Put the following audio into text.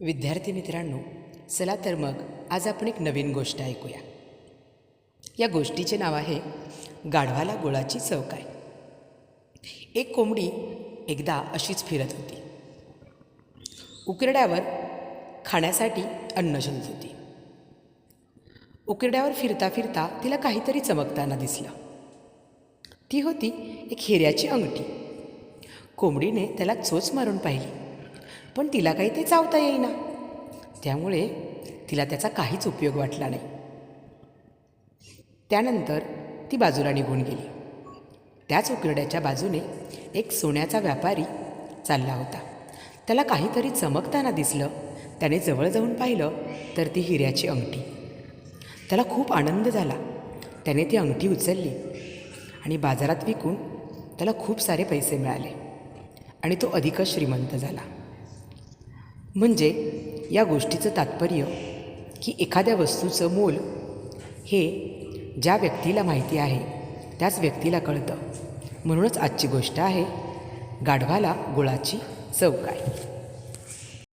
विद्यार्थी मित्रांनो चला तर मग आज आपण एक नवीन गोष्ट ऐकूया. या गोष्टीचे नाव आहे गाढवाला गुळाची चौकाय एक कोंबडी एकदा अशीच फिरत होती. उकिरड्यावर खाण्यासाठी अन्न शोधत होती. उकिरड्यावर फिरता फिरता तिला काहीतरी चमकताना दिसलं. ती होती एक हिऱ्याची अंगठी. कोंबडीने त्याला चोच मारून पाहिली. पण तिला काही ते चावता येईना. त्यामुळे तिला त्याचा काहीच उपयोग वाटला नाही. त्यानंतर ती बाजूला निघून गेली. त्याच उकरड्याच्या बाजूने एक सोन्याचा व्यापारी चालला होता. त्याला काहीतरी चमकताना दिसलं. त्याने जवळ जाऊन पाहिलं तर ती हिऱ्याची अंगठी. त्याला खूप आनंद झाला. त्याने ती अंगठी उचलली आणि बाजारात विकून त्याला खूप सारे पैसे मिळाले आणि तो अधिकच श्रीमंत झाला. म्हणजे या गोष्टीचं तात्पर्य की एखाद्या वस्तूचं मोल हे ज्या व्यक्तीला माहिती आहे त्याच व्यक्तीला कळतं. म्हणूनच आजची गोष्ट आहे गाढवाला गुळाची चव काय?